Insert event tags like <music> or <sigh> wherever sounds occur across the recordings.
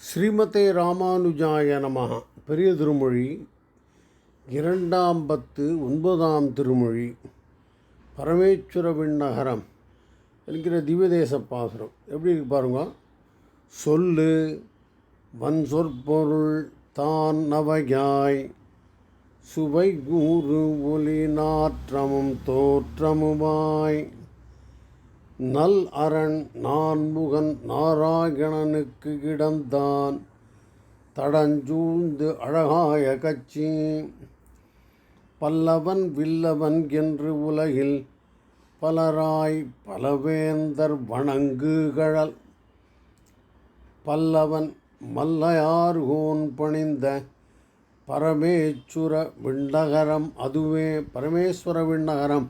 ஸ்ரீமதே ராமானுஜாய நமஹ பெரிய திருமொழி. இரண்டாம் பத்து ஒன்பதாம் திருமொழி. பரமேஸ்வர விண்ணகரம் என்கிற திவ்யதேச பாசுரம். எப்படி இருக்கு பாருங்க. சொல்லு வன் சொற்பொருள் தான் நவையாய். சுவை கூறு ஒளி நாற்றமும் தோற்றமுமாய். நல் அரண் நான்முகன் நாராயணனுக்கு இடம்தான். தடஞ்சூழ்ந்து அழகாய கட்சி பல்லவன் வில்லவன் என்று உலகில் பலராய் பலவேந்தர் வணங்குகழல். பல்லவன் மல்லையார்கோன் பணிந்த பரமேச்சுர விண்ணகரம் அதுவே பரமேஸ்வர விண்ணகரம்.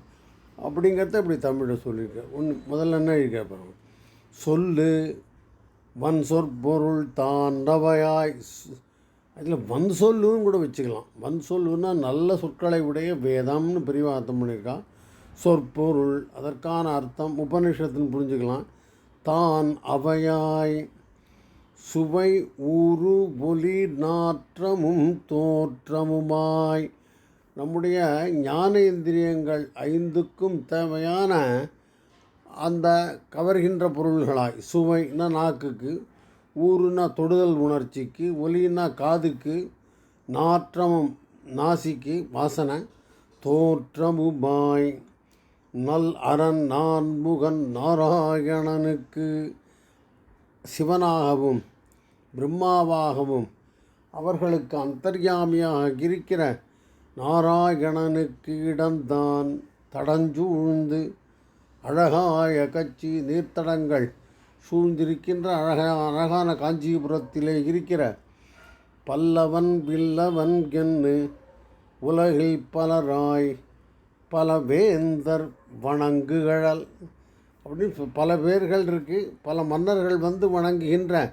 அப்படிங்கிறத இப்படி தமிழில் சொல்லியிருக்கேன் ஒன்று முதல்ல என்ன இருக்க பாருங்க சொல்லு வன் சொற்பொருள் தாண்டவையாய். அதில் வன் சொல்லுன்னு கூட வச்சுக்கலாம். வன் சொல்லுன்னா நல்ல சொற்களை உடைய வேதம்னு பிரிவாக அர்த்தம் பண்ணியிருக்கா சொற்பொருள் அதற்கான அர்த்தம் உபநிஷத்துன்னு புரிஞ்சுக்கலாம். தான் அவையாய். சுவை ஊறு ஒலி நாற்றமும் தோற்றமுமாய். நம்முடைய ஞான இந்திரியங்கள் ஐந்துக்கும் தேவையான அந்த கவர்கின்ற பொருள்களாய் சுவைனா நாக்குக்கு ஊறுனா தொடுதல் உணர்ச்சிக்கு ஒலின்னா காதுக்கு நாற்றமம் நாசிக்கு வாசனை தோற்றமுமாய் நல் அரண் நான்முகன் நாராயணனுக்கு சிவனாகவும் பிரம்மாவாகவும் அவர்களுக்கு அந்தர்யாமியாக இருக்கிற நாராயணனுக்கு இடந்தான் தடஞ்சூழ்ந்து அழகாய கட்சி நீர்த்தடங்கள் சூழ்ந்திருக்கின்ற அழகா அழகான காஞ்சிபுரத்திலே இருக்கிற பல்லவன் வில்லவன் என்று உலகில் பலராய் பல வேந்தர் வணங்குகழல் அப்படின்னு பல பேர்கள் இருக்குது பல மன்னர்கள் வந்து வணங்குகின்ற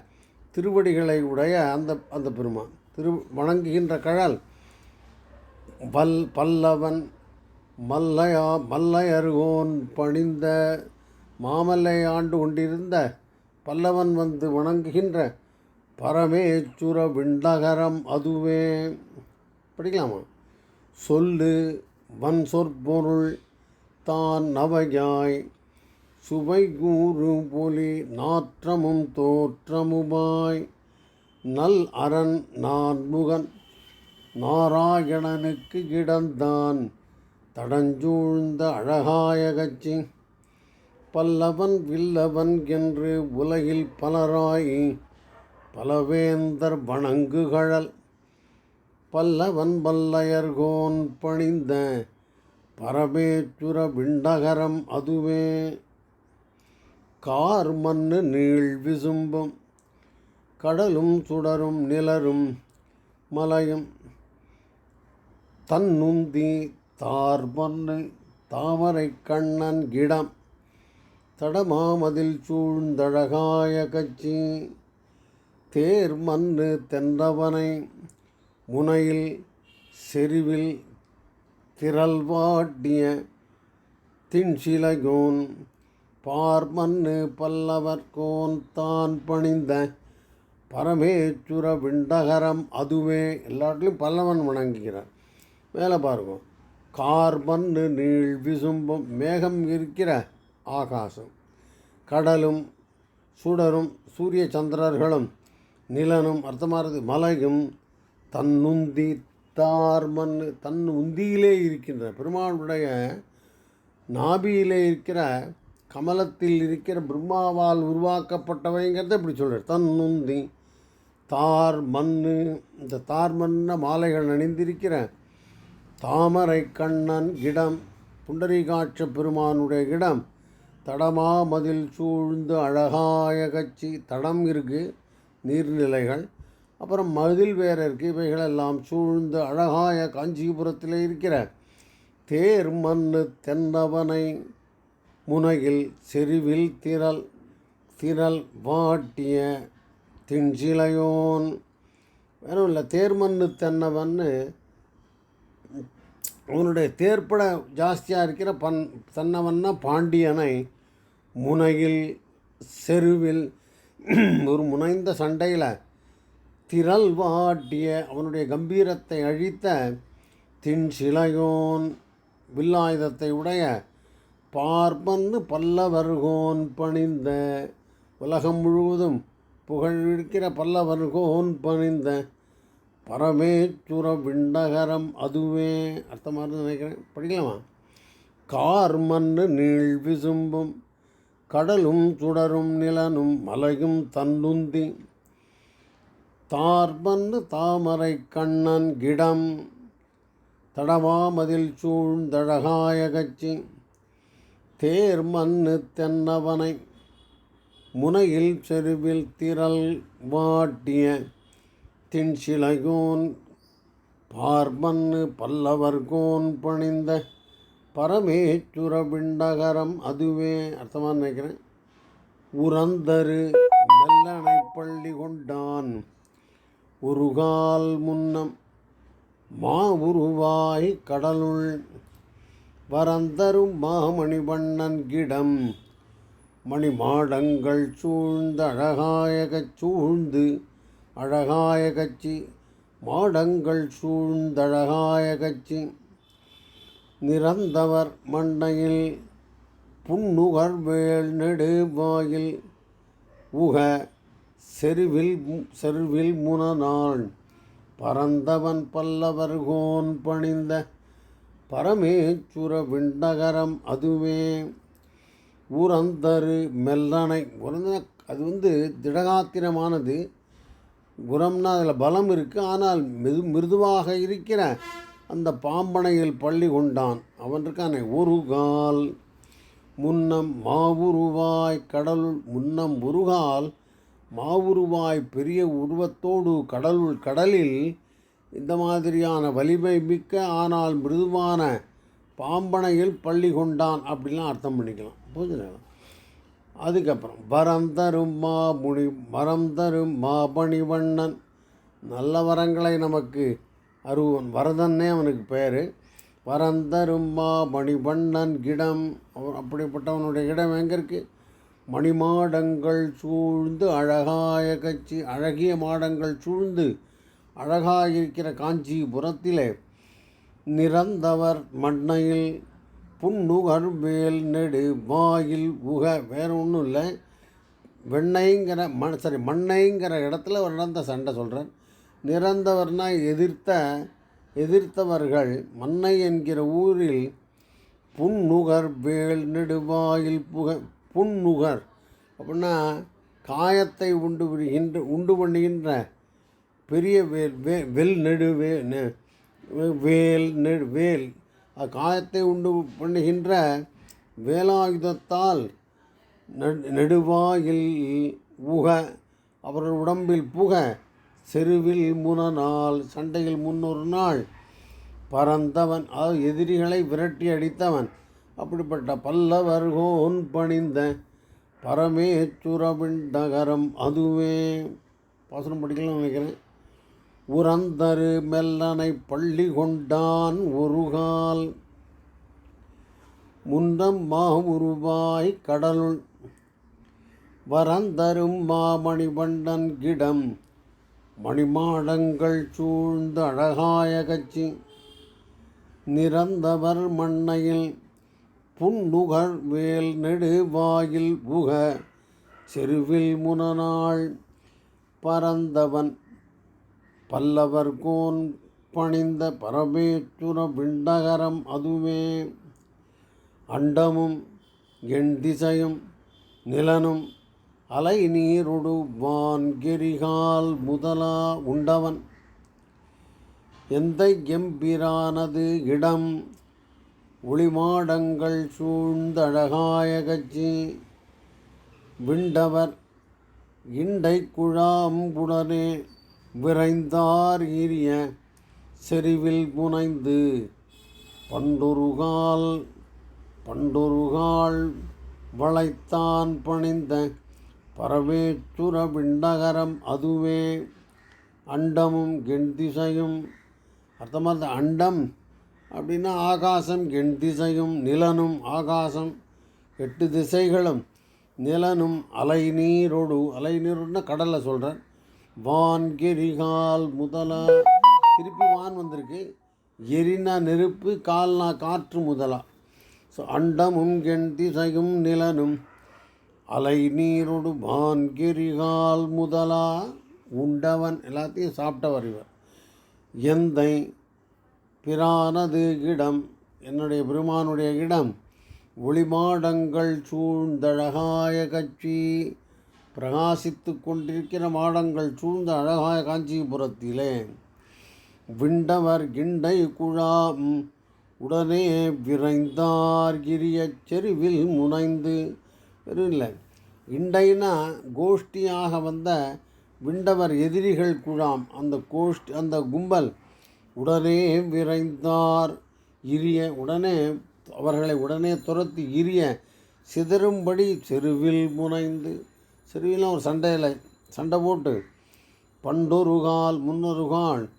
திருவடிகளை உடைய அந்த அந்த பெருமான். திரு வணங்குகின்ற கழல். பல் பல்லவன் மல்லையா மல்லையருகோன் பணிந்த மாமல்லை ஆண்டு கொண்டிருந்த பல்லவன் வந்து வணங்குகின்ற பரமேச்சுர விண்டகரம் அதுவே. படிக்கலாமா? சொல்லு வன் சொற்பொருள் தான் நவையாய் சுவை கூறு பொலி நாற்றமும் தோற்றமுமாய் நல் அரண் நான்முகன் நாராயணனுக்கு கிடந்தான். தடஞ்சூழ்ந்த அழகாயகச்சி பல்லவன் வில்லவன் என்று உலகில் பலராய் பலவேந்தர் வணங்குகழல். பல்லவன் பல்லையர்கோன் பணிந்த பரமேச்சுர விண்டகரம் அதுவே. கார் மண்ணு நீள் விசும்பும் கடலும் சுடரும் நிலரும் மலையும் தன்னுந்தி தார்பன்னு தாமரை கண்ணன் இடம் தடமாமதில் சூழ்ந்தழகாய கட்சி தேர் மண்ணு தென்றவனை முனையில் செறிவில் திரள்வாட்டிய தின்சிலகோன் பார்மன்னு பல்லவர்கோன் தான் பணிந்த பரமேச்சுர விண்டகரம் அதுவே. எல்லாட்டிலும் பல்லவன் வணங்குகிறார். மேலே பாருங்கள் கார்பன்னு நீள் விசும்பும் மேகம் இருக்கிற ஆகாசம். கடலும் சுடரும் சூரிய சந்திரர்களும் நிலனும் அர்த்தமாகிறது மலையும் தன்னுந்தி தார்மன் தன் உந்தியிலே இருக்கின்ற பெருமாளுடைய நாபியிலே இருக்கிற கமலத்தில் இருக்கிற பிரம்மாவால் உருவாக்கப்பட்டவைங்கிறத இப்படி சொல்கிறார் தன்னுந்தி தார் மண் இந்த தார் மண்ண மாலைகள் அணிந்திருக்கிற தாமரை கண்ணன் இடம் புண்டரீகாட்ச பெருமானுடைய இடம். தடமா மதில் சூழ்ந்து அழகாய கட்சி தடம் இருக்குது நீர்நிலைகள். அப்புறம் மதில் வேற இருக்குது இவைகளெல்லாம் சூழ்ந்து அழகாய காஞ்சிபுரத்தில் இருக்கிற. தேர் மண்ணு தென்னவனை முனையில் செறிவில் திரள் திரள் வாட்டிய தின்சிலையோன் வேறும் இல்லை தேர்மண்ணு தென்னவன்னு அவனுடைய தேர்ப்பட ஜாஸ்தியாக இருக்கிற பன் தென்னவன்னா பாண்டியனை முனையில் செருவில் <clears throat> ஒரு முனைந்த சண்டையில் திரள் வாட்டிய அவனுடைய கம்பீரத்தை அழித்த தின் சிலையோன் வில்லாயுதத்தை உடைய பார்ப்பன்னு பல்லவர்கோன் பணிந்த உலகம் முழுவதும் புகழிருக்கிற பல்லவர்கோன் பணிந்த பரமேச்சுர விண்டகரம் அதுவே. அர்த்தமாக இருந்து நினைக்கிறேன். படிக்கலாமா? கார் நீள் விசும்பும் கடலும் சுடரும் நிலனும் மலையும் தன்னுந்தி. தார்பந்து தாமரை கண்ணன் கிடம் தடவாமதில் சூழ்ந்தழகாய கச்சி தேர் மண்ணு தென்னவனை முனையில் செருவில் திரள் வாட்டிய தின்சிலையோன் பார்மன்னு பல்லவர்கோன் பணிந்த பரமேச்சுர விண்டகரம் அதுவே. அர்த்தமாக நினைக்கிறேன். உரந்தரு மெல்லனை பள்ளி கொண்டான். ஒரு கால் முன்னம் மா உருவாய் கடலுள் வரந்தரும் மாமணி வண்ணன் கிடம். மணிமாடங்கள் சூழ்ந்த அழகாயகச் சூழ்ந்து அழகாய கட்சி மாடங்கள் சூழ்ந்தழகாய கட்சி நிறந்தவர் மண்டையில் புன்னுகர் வேல் நெடுவாயில் உக செருவில் செருவில் முனநாள். பரந்தவன் பல்லவர்கோன் பணிந்த பரமேச்சுர விண்டகரம் அதுவே. உரந்தரு மெல்லனை உரந்த அது வந்து திடகாத்திரமானது. குரம்னா அதில் பலம் இருக்குது ஆனால் மிது மிருதுவாக இருக்கிற அந்த பாம்பனையில் பள்ளி கொண்டான். அவன் இருக்கானே உருகால் முன்னம் மாவுருவாய் கடலுள் முன்னம் உருகால் மாவுருவாய் பெரிய உருவத்தோடு கடலுள் கடலில் இந்த மாதிரியான வலிமை மிக்க ஆனால் மிருதுவான பாம்பனையில் பள்ளி கொண்டான் அப்படிலாம் அர்த்தம் பண்ணிக்கலாம். புரிஞ்சுக்கலாம் அதுக்கப்புறம் வரம் தரும் மாமுனி வரம் தரும் மாபணிவண்ணன் நல்ல வரங்களை நமக்கு அருவன் வரதன்னே அவனுக்கு பேர் வரம் தரும் மா மணிவண்ணன் கிடம். அப்படிப்பட்டவனுடைய இடம் எங்கே இருக்குது மணிமாடங்கள் சூழ்ந்து அழகாய கட்சி அழகிய மாடங்கள் சூழ்ந்து அழகாக இருக்கிற காஞ்சிபுரத்திலே நிறந்தவர் மண்ணையில் புன்னுகர்வேல் நெடு வாயில் உக வேற ஒன்றும் இல்லை. வெண்ணைங்கிற மண் சரி மண்ணைங்கிற இடத்துல ஒரு நடந்த சண்டை சொல்கிறேன் நிறந்தவர்னா எதிர்த்த எதிர்த்தவர்கள் மண்ணை என்கிற ஊரில் புன்னுகர் வேல் நெடுவாயில் புக புன்னுகர் அப்படின்னா காயத்தை உண்டு புரிகின்ற உண்டு பண்ணுகின்ற பெரிய வேல் வே வெல் நெடு வே வேல் நெடு வேல். காயத்தை உண்டு பண்ணுகின்ற வேலாயுதத்தால் நெடு- நெடுவாயில் ஊக அவர்கள் உடம்பில் புக செருவில் முனநாள் சண்டையில் முன்னொரு நாள் பறந்தவன் அதாவது எதிரிகளை விரட்டி அடித்தவன் அப்படிப்பட்ட பல்லவர்கோன் பணிந்த பரமேச்சுரவிண்டகரம் அதுவே. பாசனம் படிக்கலாம் நினைக்கிறேன். உரந்தரு மெல்லனை பள்ளி கொண்டான் ஒருகால். முன்னம் மாவுருவாய் கடலுள். வரந்தரும் மாமணிவண்ணன் கிடம். மணிமாடங்கள் சூழ்ந்த அழகாய கட்சி நிறந்தவர் மண்ணையில் புன்னுகர் வேல் நெடுவாயில் புக. செருவில் முனநாள் பல்லவர் கோன் பணிந்த பரமேச்சுர விண்டகரம் அதுவே. அண்டமும் எண் திசையும் நிலனும் அலை நீரொடு வான்கெரிகால் முதலா உண்டவன். எந்த எம்பிரானது இடம் ஒளிமாடங்கள் சூழ்ந்தழகாய கட்சி விண்டவர் இண்டை குழாம்புடனே விரைந்தார் ஈரிய செறிவில் புனைந்து பண்டொருகால் பண்டொருகால் வளைத்தான் பணிந்த பரவேச்சுர விண்டகரம் அதுவே. அண்டமும் கெண்திசையும் அர்த்தமாக இந்த அண்டம் அப்படின்னா ஆகாசம் கெண்திசையும் நிலனும் ஆகாசம் எட்டு திசைகளும் நிலனும் அலை நீரோடு அலை நீரோடுனா கடலை சொல்கிறேன் வான்கெரிகால் முதலா. திருப்பி வான் வந்திருக்கு. எரினா நெருப்பு கால்னா காற்று முதலா. ஸோ அண்டமும் கெண் திசையும் நிலனும். அலை நீரோடு வான்கெரிகால் முதலா. உண்டவன் எல்லாத்தையும் சாப்பிட்டவர் இவர். எந்தை பிரானது இடம் என்னுடைய பெருமானுடைய இடம் ஒளிமாடங்கள் சூழ்ந்தழகாய கட்சி. பிரகாசித்து கொண்டிருக்கிற மாடங்கள் சூழ்ந்த அழகாய காஞ்சிபுரத்திலே. விண்டவர் கிண்டை குழாம் உடனே விரைந்தார் கிரியச் செருவில் முனைந்து இல்லை இண்டைனா கோஷ்டியாக வந்த விண்டவர் எதிரிகள் குழாம் அந்த கோஷ்டி அந்த கும்பல் உடனே விரைந்தார் இரிய உடனே அவர்களை உடனே துரத்தி இரிய சிதறும்படி செருவில் முனைந்து சிறுவிலாம் ஒரு சண்டையில் சண்டை போட்டு பண்டொருகால் முன்னொருகால்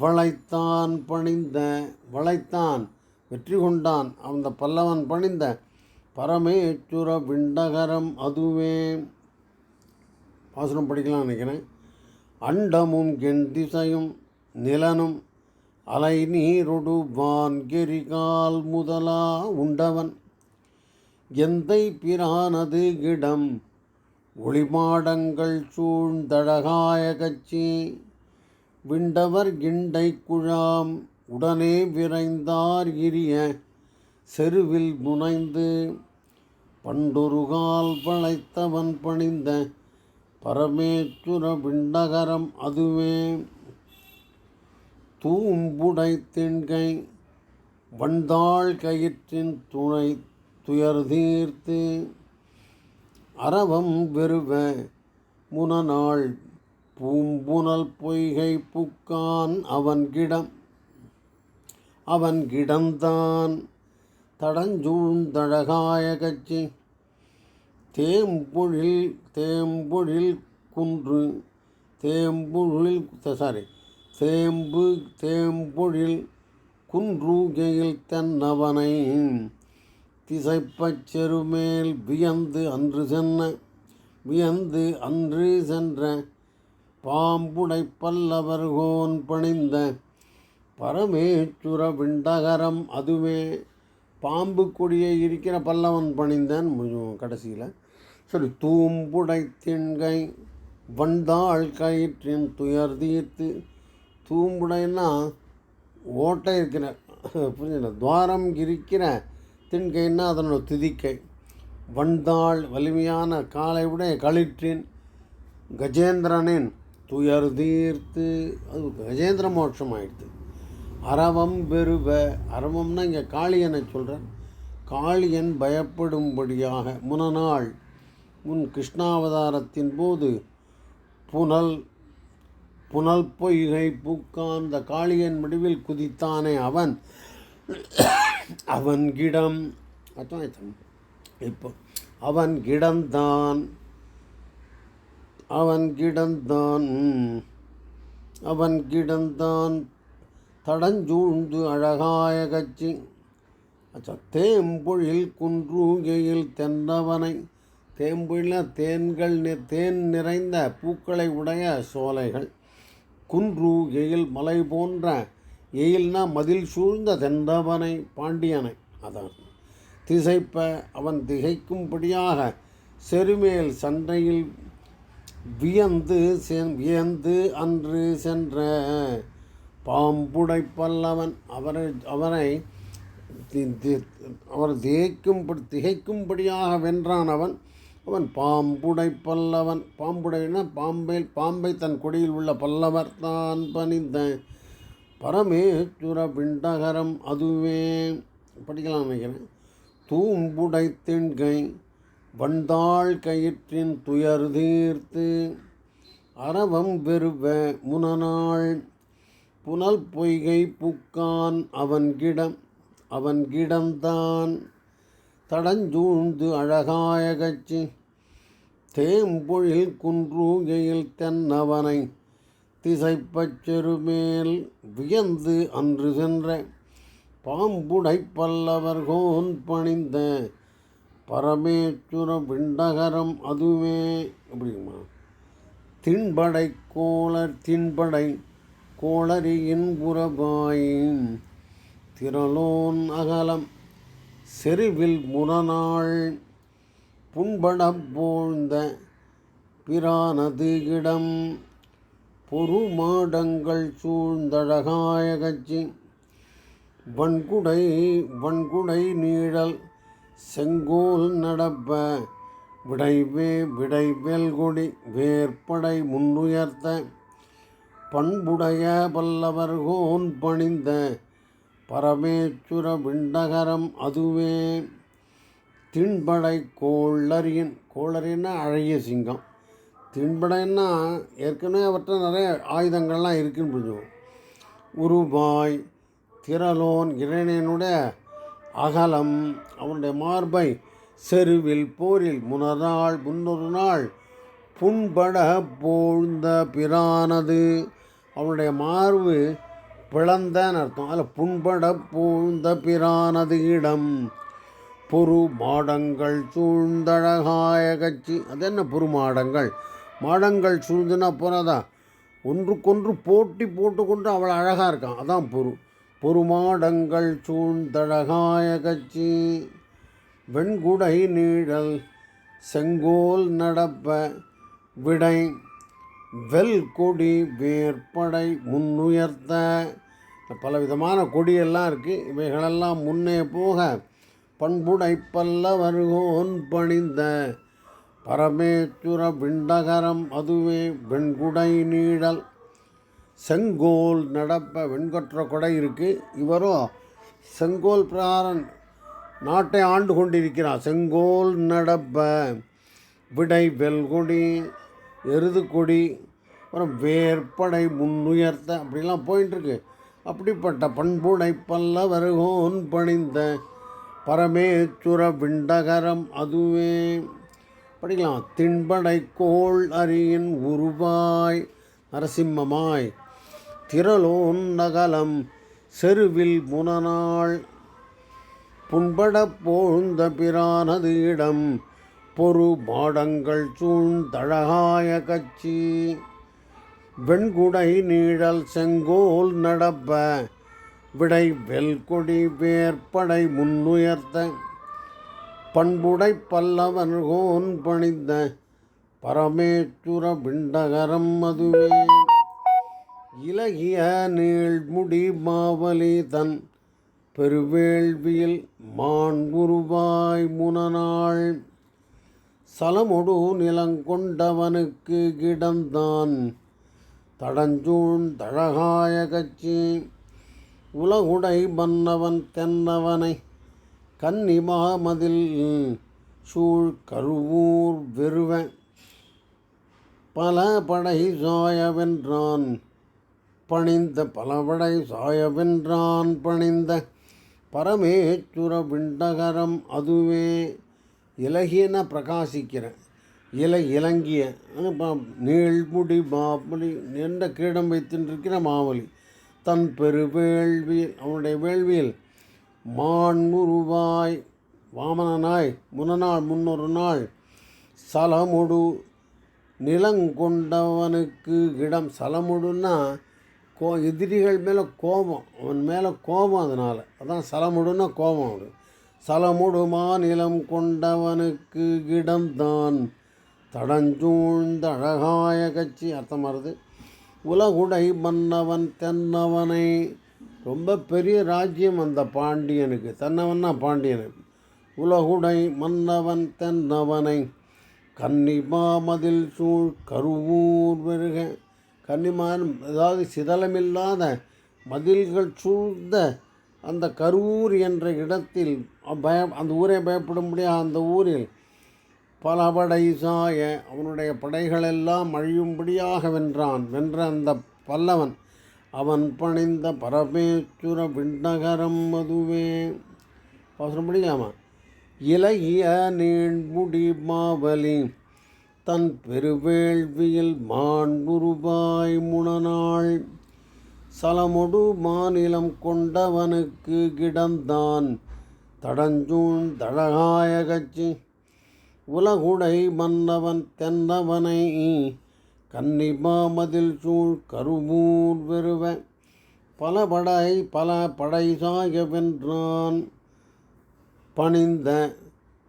வளைத்தான் பணிந்த வளைத்தான் வெற்றி கொண்டான் அந்த பல்லவன் பணிந்த பரமேச்சுர விண்டகரம் அதுவே. பாசுரம் படிக்கலாம் நினைக்கிறேன். அண்டமும் என் திசையும் நிலனும் அலை நீரொடு வான்கெரிகால் முதலா உண்டவன் எந்தை பிரானது இடம் ஒளிமாடங்கள் சூழ்ந்தழகாய கட்சி விண்டவர் கிண்டை குழாம் உடனே விரைந்தார் இரிய செருவில் முனைந்து பண்டொருகால் வளைத்தவன் பணிந்த பரமேச்சுர விண்டகரம் அதுவே. தூம்புடை திண்கை வந்தாள் கயிற்றின் துணை துயர் தீர்த்து அரவம் வெறுவ முனநாள் பூம்புனல் பொய்கை புக்கான் அவன் கிடம். அவன் கிடந்தான் தடஞ்சூழ்ந்தழகாய கட்சி தேம்பொழில் தேம்பொழில் குன்று தேம்பொழில் சாரி தேம்பு தேம்பொழில் குன்றூகையில் தன்னவனை திசைப்பச் செருமேல் வியந்து அன்று சென்ன வியந்து அன்று சென்ற பாம்புடை பல்லவர்கோன் பணிந்த பரமேச்சுர விண்டகரம் அதுவே. பாம்பு கொடியை இருக்கிற பல்லவன் பணிந்தான். கடைசியில் சரி தூம்புடை திண்கை வந்தாள் கயிற்றின் துயர் தீர்த்து. தூம்புடைன்னா ஓட்டை இருக்கிற புரிஞ்சுல துவாரம் இருக்கிற திண்கைன்னா அதனோட திதிக்கை. வந்தாள் வலிமையான காலை உடைய களிற்றின் கஜேந்திரனின் துயர் தீர்த்து அது கஜேந்திர மோட்சம் ஆயிடுது. அரவம் பெருவ அரவம்னா இங்கே காளியனை சொல்கிறேன் காளியன் பயப்படும்படியாக முனநாள் முன் கிருஷ்ணாவதாரத்தின் போது புனல் புனல் பொய்கை பூக்காந்த காளியன் முடிவில் குதித்தானே அவன். அவன் கிடம் இப்போ அவன் கிடந்தான் அவன் கிடந்தான் அவன் கிடந்தான் தடஞ்சூழ்ந்து அழகாய கட்சி அச்சா தேம்பொழில் குன்றூகையில் தென்னவனை தேம்பொழில தேன்கள் தேன் நிறைந்த பூக்களை உடைய சோலைகள் குன்றூகையில் மலை போன்ற எயில்னா மதில் சூழ்ந்த தென்றவனை பாண்டியனை அதான். திசைப்ப அவன் திகைக்கும்படியாக செருமேல் சண்டையில் வியந்து வியந்து அன்று சென்ற பாம்புடை பல்லவன் அவரை அவரை அவர் திகைக்கும்படி திகைக்கும்படியாக வென்றான் அவன். அவன் பாம்புடை பல்லவன். பாம்புடைனா பாம்பை பாம்பை தன் கொடியில் உள்ள பல்லவர் தான் பணிந்த பரமேஸ்வர பிண்டகரம் அதுவே. படிக்கலாம் நினைக்கிறேன். தூம்புடை திண்கை வந்தாள் கயிற்றின் துயர் தீர்த்து அரவம் வெறுவ முனநாள் புனல் பொய்கை புக்கான் அவன் கிடம் அவன் கிடந்தான். தடஞ்சூழ்ந்து அழகாய கட்சி தேம்பொழில் குன்றூகையில் தென்னவனை திசைப்பச்செருமேல் வியந்து அன்று சென்ற பாம்புடை பல்லவர்கோன் பணிந்த பரமேச்சுர விண்டகரம் அதுவே. அப்படிமா தின்படை கோளர் தின்படை கோளரியின் புறபாய் திரளோன் அகலம் செருவில் முரணாள் புண்படப் போழ்ந்த பிரானது இடம். பொறுமாடங்கள் சூழ்ந்தழகாய கட்சி வன்குடை வன்குடை நீழல் செங்கோல் நடப்ப. விடைவே விடைவேல்கொடி வேற்படை முன்னுயர்த்த. பண்புடைய பல்லவர்கோன் பணிந்த. பரமேச்சுர விண்டகரம் அதுவே. திண்படை கோளரியன் கோளரின்னு அழகிய சிங்கம். தின்படைன்னா ஏற்கனவே அவர்கிட்ட நிறைய ஆயுதங்கள்லாம் இருக்குன்னு புரிஞ்சுவோம் உருவாய் திரளோன் இறைனியனுடைய அகலம் அவனுடைய மார்பை செருவில் போரில் முனநாள் முன்னொரு நாள் புண்பட போழ்ந்த பிரானது. அவனுடைய மார்பு பிளந்தன்னு அர்த்தம். அதில் புண்பட போழ்ந்த பிரானது இடம். பொறு மாடங்கள் சூழ்ந்தழகாய கட்சி அது என்ன பொறுமாடங்கள் மாடங்கள் சூழ்ந்துனா போனதா ஒன்றுக்கொன்று போட்டி போட்டுக்கொண்டு அவ்வளோ அழகாக இருக்கான். அதான் பொறு. பொறுமாடங்கள் சூழ்ந்தழகாய கட்சி வெண்குடை நீழல் செங்கோல் நடப்ப விடை வெல் கொடி வேற்படை முன்னுயர்த்த. பலவிதமான கொடியெல்லாம் இருக்குது இவைகளெல்லாம் முன்னே போக பண்புடை பல்லவர்கோன் பணிந்த. பரமேச்சுர விண்டகரம் அதுவே வெண்குடை நீழல் செங்கோல் நடப்ப வெண்கொற்ற கொடை இருக்குது இவரோ செங்கோல் பிரகாரன் நாட்டை ஆண்டு கொண்டிருக்கிறார். செங்கோல் நடப்ப விடை வெல்கொடி எருதுக்கொடி அப்புறம் வேற்படை முன்னுயர்த்த அப்படிலாம் போயிட்டுருக்கு அப்படிப்பட்ட பண்புடை பல்லவர்கோன் பணிந்த பரமேச்சுர விண்டகரம் அதுவே படிக்கலாம். திண்படை கோள் அரியின் உருவாய் நரசிம்மமாய். திரளோன் நகலம் செருவில் முனநாள். புண்பட போழ்ந்த பிரானது இடம் பொறு மாடங்கள் சூழ்ந்தழகாய கட்சி வெண்குடை நீழல் செங்கோல் நடப்ப விடை வெல்கொடி வேற்படை முன்னுயர்த்த பண்புடை பல்லவன்கோன் பணிந்த பரமேச்சுர விண்டகரம் அதுவே இலகிய நீள்முடி மாவலி தன் பெருவேள்வியில் மான் மாண்புருவாய் முனநாள். சலமொடு நிலங்கொண்டவனுக்கு கிடந்தான் தடஞ்சூழ் தழகாய கட்சி உலகுடை மன்னவன் தென்னவனை கன்னிமாமதில் சூழ் கருவூர் வெறுவன். பல படை சாயவென்றான். பணிந்த பலவடை சாயவென்றான் பணிந்த பரமேச்சுர விண்டகரம் அதுவே இலகின பிரகாசிக்கிற இலை இலங்கிய நீள்முடி மாமலி என்ற கிரீடம் வைத்திருக்கிற மாமலி தன் பெருவேள்வி அவனுடைய வேள்வியில் மான்முருவாய் வாமனனாய் முன்னநாள் முன்னொரு நாள் சலமுடு நிலங்கொண்டவனுக்கு இடம். சலமுடுன்னா கோ எதிரிகள் மேலே கோபம். அவன் மேலே கோபம் அதனால். அதான் சலமுடுன்னா கோபம் அவனு சலமுடு நிலம் கொண்டவனுக்கு இடம்தான். தடஞ்சூழ்ந்த அழகாய கட்சி. அர்த்தம் வருது உலகுடை மன்னவன் தென்னவனை ரொம்ப பெரிய ராஜ்யம் அந்த பாண்டியனுக்கு. தன்னவன்னா பாண்டியனுக்கு உலகுடை மன்னவன் தென்னவனை. கன்னிமாமதில் சூழ் கருவூர் வருக. கன்னிமான் அதாவது சிதலமில்லாத மதில்கள் சூழ்ந்த அந்த கரூர் என்ற இடத்தில் பய அந்த ஊரை பயப்படும்படியாக அந்த ஊரில் பல படை சாய அவனுடைய படைகளெல்லாம் அழியும்படியாக வென்றான். வென்ற அந்த பல்லவன் அவன் பணிந்த பரமேச்சுர விண்ணகரம் மதுவே. அவசரம் படிக்கலாமா? இளைய நீண்முடி மாவலி தன் பெருவேள்வியில் மாண்புருபாய் முனநாள். சலமொடு மாநிலம் கொண்டவனுக்கு கிடந்தான் தடஞ்சூன் தழகாய கட்சி உலகுடை மன்னவன் தென்னவனை கன்னிமாமதில் சூழ் கருமூர் வெறுவ பல படை பல படைசாய வென்றான். பணிந்த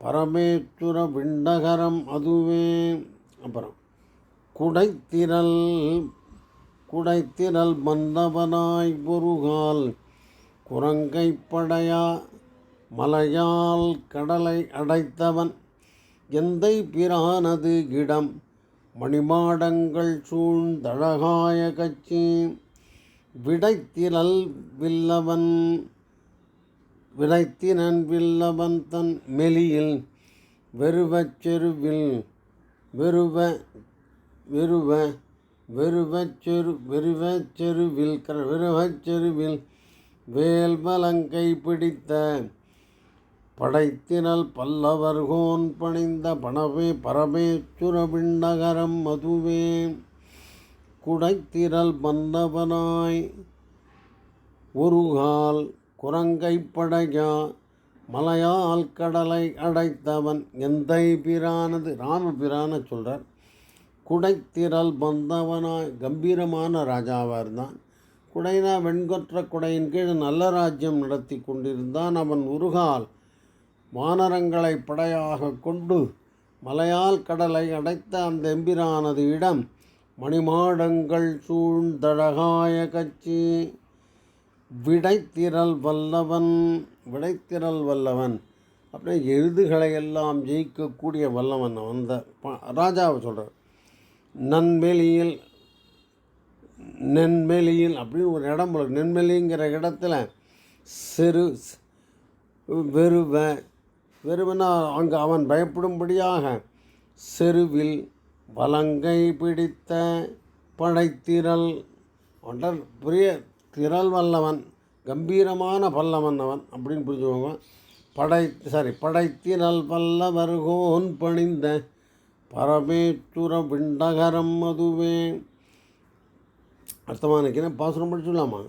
பரமேச்சுர விண்டகரம் அதுவே. அப்புறம் குடைத்திரல் குடைத்திரல் மன்னவனாய் பொருகால் குரங்கை படையா மலையால் கடலை அடைத்தவன். எந்தை பிரானது இடம்? மணிமாடங்கள் சூழ்ந்தழகாய கச்சி விடைத்திரல் வில்லவன் விடைத்தினன் வில்லவன் தன் மெலியில் வெறுவச் செருவில் வெறுவ வெறுவ வெறுவச் செரு வெறுவச் செருவில் க- வெறுவச் செருவில் வேல்மலங்கை பிடித்த படைத்தினல் பல்லவர்கோன் பணிந்த பணவே பரமேச்சுர விண்ணகரம் மதுவே. குடைத்திரல் மன்னவனாய் ஒருகால் குரங்கை படையா மலையால் கடலை அடைத்தவன் எந்தை பிரானது? ராமபிரான சொல்கிறார் குடைத்திரல் வந்தவனாய் கம்பீரமான ராஜாவாக இருந்தான் குடைனா வெண்கொற்ற குடையின் கீழ் நல்ல ராஜ்யம் நடத்தி கொண்டிருந்தான் அவன் உருகால் வானரங்களை படையாக கொண்டு மலையால் கடலை அடைத்த அந்த எம்பிரானது இடம் மணிமாடங்கள் சூழ்ந்தழகாய கட்சி விடைத்திரல் வல்லவன் விடைத்திரல் வல்லவன். அப்படியே எருதுகளை எல்லாம் ஜெயிக்கக்கூடிய வல்லவன் அந்த ராஜாவை சொல்கிறார் நன்மெலியில் நென்மெலியில் அப்படின்னு ஒரு இடம் நென்மெலிங்கிற இடத்துல சிறு வெறுவ வெறுவனா அங்கு அவன் பயப்படும்படியாக செருவில் வலங்கை பிடித்த படைத்திரல் ஒன்றர் பெரிய திரள் வல்லவன் கம்பீரமான பல்லவன் அவன் அப்படின்னு புரிஞ்சுக்கோங்க. படை சாரி படைத்திரல் பல்லவர்கோன் பணிந்த பரமேச்சுர விண்டகரம் அதுவே அர்த்தமாக நினைக்கிறேன்? பாசுரம் படிச்சுடலாமா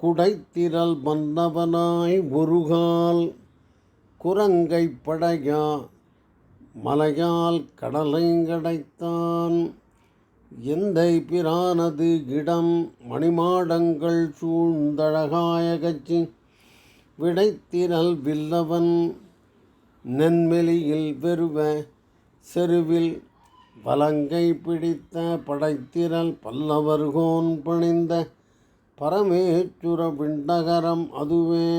குடைத்திரல் மன்னவனாய் ஒருகால் குரங்கை படையா மலையால் கடலை கடைத்தான். எந்தை பிரானது இடம் மணிமாடங்கள் சூழ்ந்தழகாய கட்சி விடைத்திரல் வில்லவன் நென்மெலியில் வெறுவ செருவில் வலங்கை பிடித்த படைத்திரல் பல்லவர்கோன் பணிந்த பரமேச்சுர விண்டகரம் அதுவே.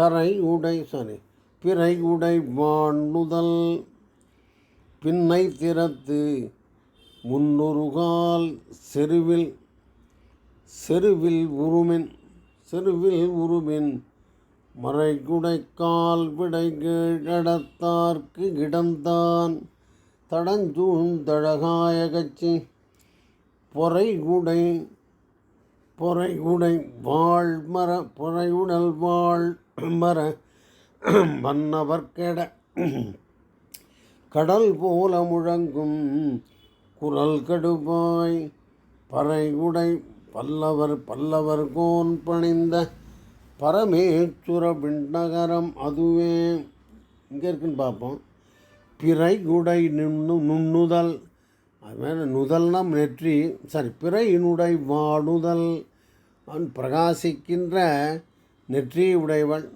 கரை உடை சாரி பிறை உடை வாணுதல் பின்னை திறத்து முன்னொருகால் செருவில் செருவில் உருமின் செருவில் உருமின் மறைகுடைக்கால் விடைகடத்தார்க்கு இடம்தான் தடஞ்சூழ்ந்தழகாய கட்சி பொறைகுடை பொறைகுடை வாழ்மர பொறையுடல் வாழ் மர மன்னவர்கெட கடல் போல முழங்கும் குரல் கடுபாய் பறைகுடை பல்லவர் பல்லவர் கோன் பணிந்த பரமேச்சுர விண்ணகரம் அதுவே. இங்கே இருக்குன்னு பார்ப்போம். பிறைகுடை நின்னு நுண்ணுதல். அதுமாதிரி நுதல்னா நெற்றி சாரி பிறையினுடை வாடுதல் அவன் பிரகாசிக்கின்ற நெற்றியை உடையவள்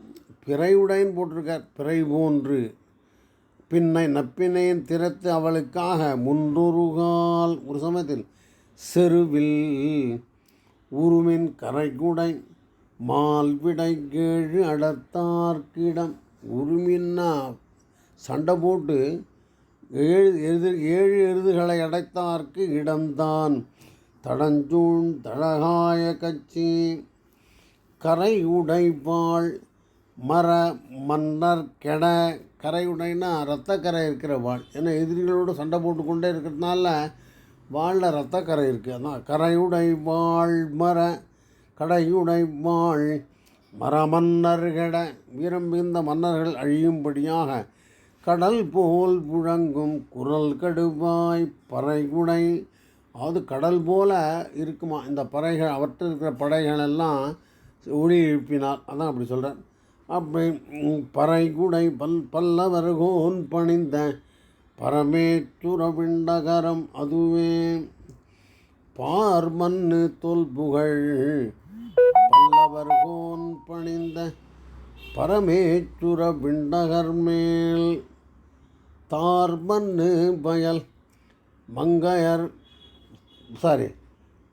பிறையுடையன் போட்டிருக்கார். பிறை போன்று பின்னை நப்பினையின் திறத்து அவளுக்காக முன்னொருகால். ஒரு சமயத்தில் செருவில் உருமின் கரைக்குடை மால்விடை கேழு அடர்த்தார்க்கிடம் உருமின்னா சண்டை போட்டு ஏழு எருது ஏழு எருதுகளை அடைத்தார்க்கு இடம்தான். தடஞ்சூண் தழகாய கட்சி கரை உடைவாள் மர மன்னர் கெட கரை ரத்தக்கரை இருக்கிற வாழ் ஏன்னா எதிரிகளோடு சண்டை போட்டுக்கொண்டே இருக்கிறதுனால வாளில் ரத்தக்கரை இருக்குது அதான் கரையுடை வாழ் மர கடையுடை வாழ் மரமன்னர்கட வீரம் மிகுந்த மன்னர்கள் அழியும்படியாக கடல் போல் புழங்கும் குரல் கடுவாய் பறைகுடை அதாவது கடல் போல இருக்குமா? இந்த பறைகள் அவற்றில் இருக்கிற படைகள் எல்லாம் ஒளி எழுப்பினார் அதான் அப்படி சொல்கிறேன் அப்படி பறை பறைகுடை பல் பல்லவர்கோன் பணிந்த பரமேச்சுர விண்டகரம் அதுவே. பார்மன்னு தொல்புகழ் பல்லவர்கோன் பணிந்த பரமேச்சுர விண்டகர் மேல். தார்மன்னு பயல் மங்கையர் சாரி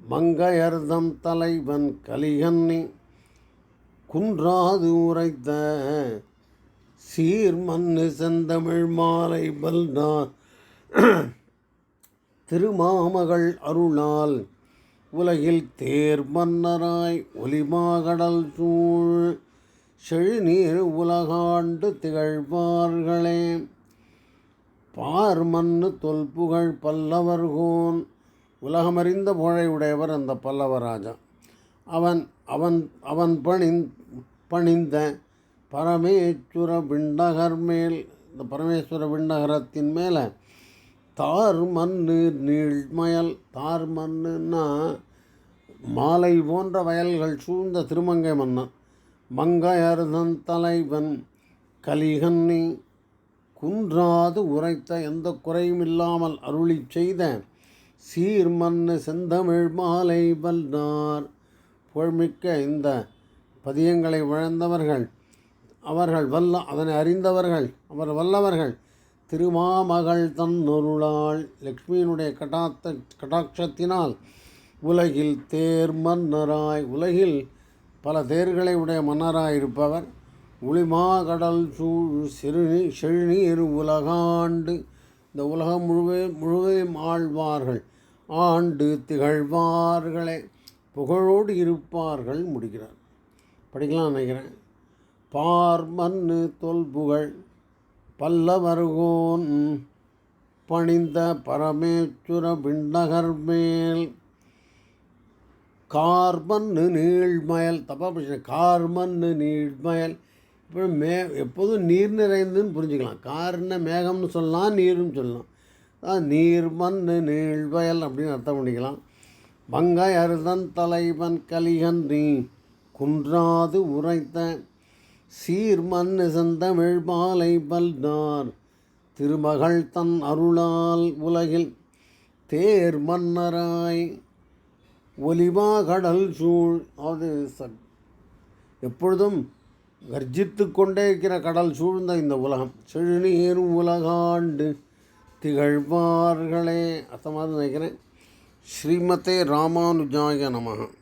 மங்கையர்தம் தலைவன் கலிகன்னி குன்றாது உரைத்த சீர்மன்னு செந்தமிழ் மாலை பல்நார் திருமாமகள் அருளால் உலகில் தேர் மன்னராய் ஒலிமாகடல் சூழ் செழுநீர் உலகாண்டு திகழ்வார்களே. பார்மன்னு தொல்புகழ் பல்லவர்கோன் உலகமறிந்த புகழை உடையவர் அந்த பல்லவராஜா. அவன் அவன் அவன் பணி பணிந்த பரமேஸ்வர விண்டகர் மேல் இந்த பரமேஸ்வர விண்டகரத்தின் மேலே தார் மண்ணு நீழ்மயல் தார் மண்ணுன்னா மாலை போன்ற வயல்கள் சூழ்ந்த திருமங்கை மன்னன் மங்கையர்தன் தலைவன் கலிகன்னி குன்றாது உரைத்த எந்த குறையும் இல்லாமல் அருளி செய்த சீர்மன்னு செந்தமிழ் மாலை வல்லார் புகழ்மிக்க இந்த பதியங்களை வழந்தவர்கள் அவர்கள் வல்ல அதனை அறிந்தவர்கள் அவர் வல்லவர்கள். திருமாமகள் தன்னொருளாள் லக்ஷ்மியினுடைய கடாத்த கடாட்சத்தினால் உலகில் தேர் மன்னராய் உலகில் பல தேர்களை உடைய மன்னராய் இருப்பவர். ஒளிமாகடல் சூழ் சிறுநீ செழுநீர் உலகாண்டு இந்த உலகம் முழுவே முழுவதும் ஆழ்வார்கள். ஆண்டு திகழ்வார்களே புகழோடு இருப்பார்கள் முடிகிறார். படிக்கலாம் நினைக்கிறேன். பார்மன்னு தொல்புகழ் பல்லவர்கோன் பணிந்த பரமேச்சுர விண்ணகர் மேல். கார்மன்னு நீழ்மயல் தப்பாக பிரச்சனை கார்மன்னு நீழ்மயல் இப்போ மே எப்போதும் நீர் நிறைந்துன்னு புரிஞ்சுக்கலாம். கார்ன மேகம்னு சொல்லலாம் நீர்னு சொல்லலாம். அதான் நீர் மண்ணு நீழ்வயல் அப்படின்னு அர்த்தம் பண்ணிக்கலாம். மங்கை அருதன் தலைவன் கலிகன் நீ. குன்றாது உரைத்த சீர் மண்ணு செந்தமிழ் மாலை திருமகள் தன் அருளால் உலகில் தேர் மன்னராய். ஒலிவா கடல் சூழ் அது எப்பொழுதும் கர்ஜித்து கொண்டே இருக்கிற கடல் சூழ்ந்த இந்த உலகம். செழுநீர் உலகாண்டு திகழ்வார்களே அர்த்தமாக நினைக்கிறேன். ஸ்ரீமதே ராமானுஜாய நமகம்